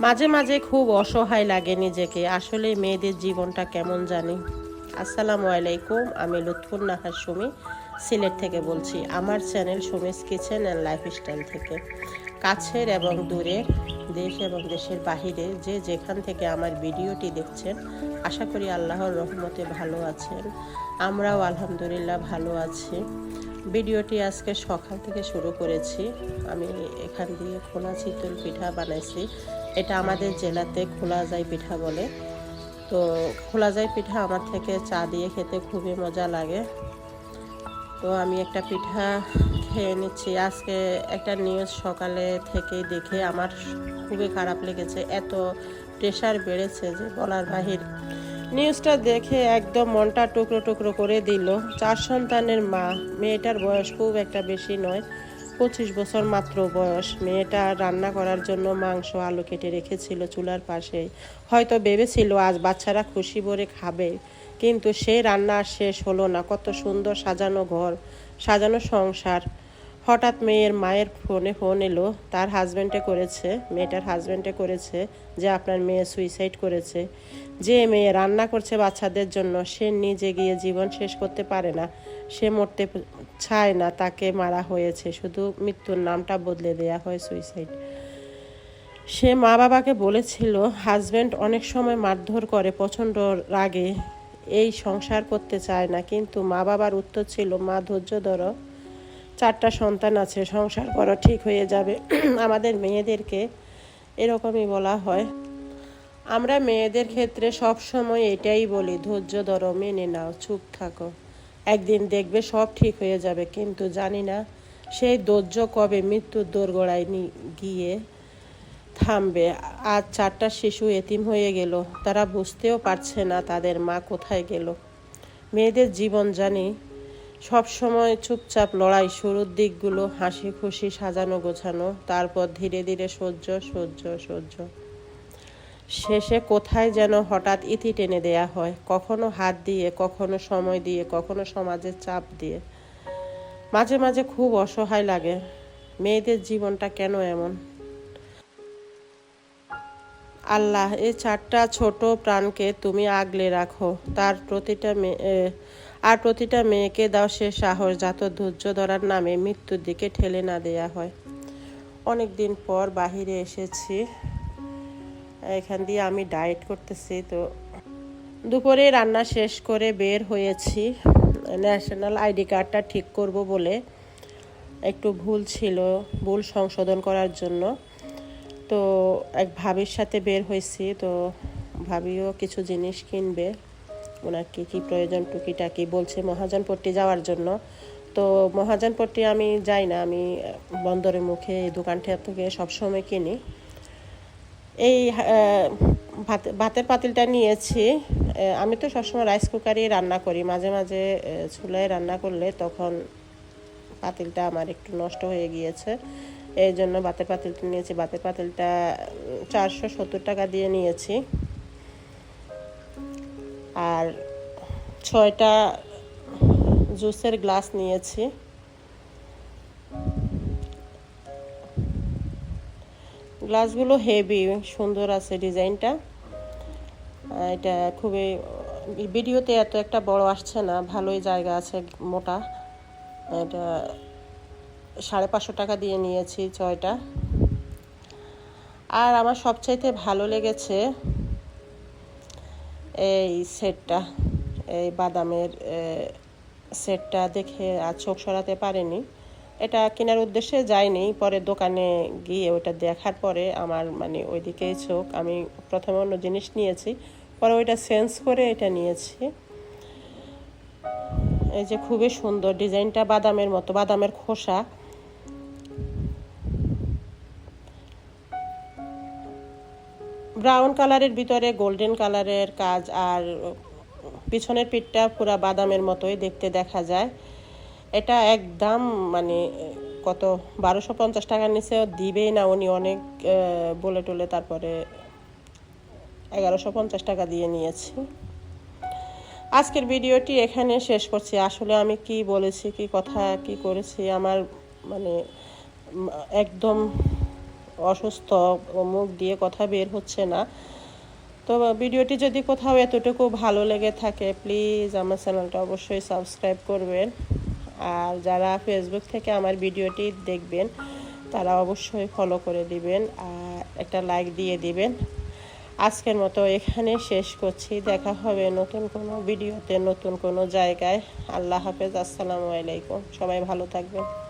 মাঝে মাঝে খুব অসহায় লাগে নিজেকে। আসলে মেয়েদের জীবনটা কেমন জানি। আসসালামু আলাইকুম, আমি লুৎফুন নাহার সুমি। সিলেট থেকে বলছি। আমার channel Sumi's kitchen and lifestyle থেকে। কাছের এবং দূরের দেশ এবং দেশের বাহিরে যে যেখান থেকে আমার ভিডিওটি দেখছেন, আশা করি আল্লাহর রহমতে ভালো আছেন। আমরাও আলহামদুলিল্লাহ ভালো আছি। ভিডিওটি আজকে সকাল থেকে শুরু করেছি। আমি এখান দিয়ে খোলা চিতল পিঠা বানাইছি। এটা আমাদের জেলাতে খোলা যায় পিঠা বলে। তো খোলা যায় পিঠা আমার থেকে চা দিয়ে খেতে খুবই মজা লাগে। তো আমি একটা পিঠা খেয়ে নিচ্ছি। আজকে একটা নিউজ সকালে থেকে দেখে আমার খুবই খারাপ লেগেছে। এত প্রেশার বেড়েছে যে বলার বাহির। নিউজটা দেখে একদম মনটা টুকরো টুকরো করে দিল। চার সন্তানের মা, মেয়েটার বয়স খুব একটা বেশি নয়, পঁচিশ বছর মাত্র বয়স। মেয়েটা রান্না করার জন্য মাংস, আলু কেটে রেখেছিল চুলার পাশে। হয়তো ভেবেছিল আজ বাচ্চারা খুশি ভরে খাবে। কিন্তু সেই রান্না আর শেষ হলো না। কত সুন্দর সাজানো ঘর, সাজানো সংসার। হঠাৎ মেয়ের মায়ের ফোনে ফোন এলো, তার হাজব্যান্ডে করেছে, মেয়েটার হাজব্যান্ডে করেছে যে আপনার মেয়ে সুইসাইড করেছে। যে মেয়ে রান্না করছে বাচ্চাদের জন্য, সে নিজে গিয়ে জীবন শেষ করতে পারে না। সে মরতে চায় না, তাকে মারা হয়েছে। শুধু মৃত্যুর নামটা বদলে দেয়া হয় সুইসাইড সে মা বাবাকে বলেছিল হাজব্যান্ড অনেক সময় মারধর করে, প্রচণ্ড রাগে। এই সংসার করতে চায় না। কিন্তু মা বাবার উত্তর ছিল, মা, ধৈর্য ধরো। চারটা সন্তান আছে, সংসার করো ঠিক হয়ে যাবে। আমাদের মেয়েদেরকে এরকমই বলা হয়। আমরা মেয়েদের ক্ষেত্রে সব সময় এটাই বলি, ধৈর্য ধরো, মেনে নাও, চুপ থাকো। একদিন দেখবে সব ঠিক হয়ে যাবে। কিন্তু জানি না, সেই ধৈর্য কবে মৃত্যুর দোরগোড়ায় গিয়ে থামবে। আজ চারটা শিশু এতিম হয়ে গেল। তারা বুঝতেও পারছে না তাদের মা কোথায় গেল। মেয়েদের জীবন জানি। সব সময় চুপচাপ লড়াই, শুরুর দিকগুলো হাসি খুশি সাজানো গোছানো, তারপর ধীরে ধীরে সহ্য সহ্য সহ্য। শেষে কোথায় যেন হঠাৎ ইতি টেনে দেয়া হয়। কখনো হাত দিয়ে, কখনো সময় দিয়ে, কখনো সমাজের চাপ দিয়ে। মাঝে মাঝে খুব অসহায় লাগে। মেয়েদের জীবনটা কেন এমন? আল্লাহ এই চারটা ছোট প্রাণকে তুমি আগলে রাখো। তার প্রতিটা মেয়ে আর প্রতিটা মেয়েকে দাও সে সাহস, যাত ধৈর্য ধরার নামে মৃত্যুর দিকে ঠেলে না দেয়া হয়। অনেক দিন পর বাহিরে এসেছি। এখান দিয়ে আমি ডায়েট করতেছি, তো দুপুরে রান্না শেষ করে বের হয়েছি। ন্যাশনাল আইডি কার্ডটা ঠিক করব বলে একটু ভুল ছিল, ভুল সংশোধন করার জন্য। তো এক ভাবির সাথে বের হয়েছি, তো ভাবিও কিছু জিনিস কিনবে। ওনার কী কী প্রয়োজন টুকিটাকি বলছে মহাজনপট্টি যাওয়ার জন্য। তো মহাজনপট্টি আমি যাই না, আমি বন্দরের মুখে এই দোকানটা থেকে সবসময় কিনি। এই ভাতের পাতিলটা নিয়েছি। আমি তো সবসময় রাইস কুকারেই রান্না করি, মাঝে মাঝে চুলায় রান্না করলে তখন পাতিলটা আমার একটু নষ্ট হয়ে গিয়েছে। এই জন্য বাতের পাতিলটা নিয়েছি। বাতের পাতিলটা চারশো সত্তর টাকা দিয়ে নিয়েছি। আর ছয়টা জুসের গ্লাস নিয়েছি। গ্লাসগুলো হেভি, সুন্দর আছে ডিজাইনটা। এটা খুবই, ভিডিওতে এত একটা বড় আসছে না, ভালোই জায়গা আছে মোটা। এটা সাড়ে পাঁচশো টাকা দিয়ে নিয়েছি ছয়টা আর আমার সবচাইতে ভালো লেগেছে এই সেটটা, এই বাদামের সেটটা দেখে আর চোখ সরাতে পারেনি। এটা কেনার উদ্দেশ্যে যাইনি, পরে দোকানে গিয়ে ওটা দেখার পরে আমার মানে ওইদিকেই চোখ, আমি প্রথমে অন্য জিনিস নিয়েছি, পরে ওইটা সেন্স করে এটা নিয়েছি। এই যে খুবই সুন্দর ডিজাইনটা, বাদামের মতো, বাদামের খোসা। ব্রাউন কালারের ভিতরে গোল্ডেন কালারের কাজ আর পিছনের পিঠটা পুরা বাদামের মতোই দেখতে দেখা যায়। এটা একদম মানে কত, বারোশো পঞ্চাশ টাকার নিচে দিবেই না উনি, অনেক বলে টলে তারপরে এগারোশো পঞ্চাশ টাকা দিয়ে নিয়েছি। আজকের ভিডিওটি এখানে শেষ করছি। আসলে আমি কি বলেছি, কি কথা, কি করেছি, আমার মানে একদম অসুস্থ মুখ দিয়ে কথা বের হচ্ছে না। তো ভিডিওটি যদি কোথাও এতটুকু ভালো লেগে থাকে, প্লিজ আমার চ্যানেলটা অবশ্যই সাবস্ক্রাইব করবেন। আর যারা ফেসবুক থেকে আমার ভিডিওটি দেখবেন, তারা অবশ্যই ফলো করে দিবেন আর একটা লাইক দিয়ে দিবেন। আজকের মতো এখানে শেষ করছি। দেখা হবে নতুন কোনো ভিডিওতে নতুন কোনো জায়গায়। আল্লাহ হাফেজ। আসসালামু আলাইকুম। সবাই ভালো থাকবেন।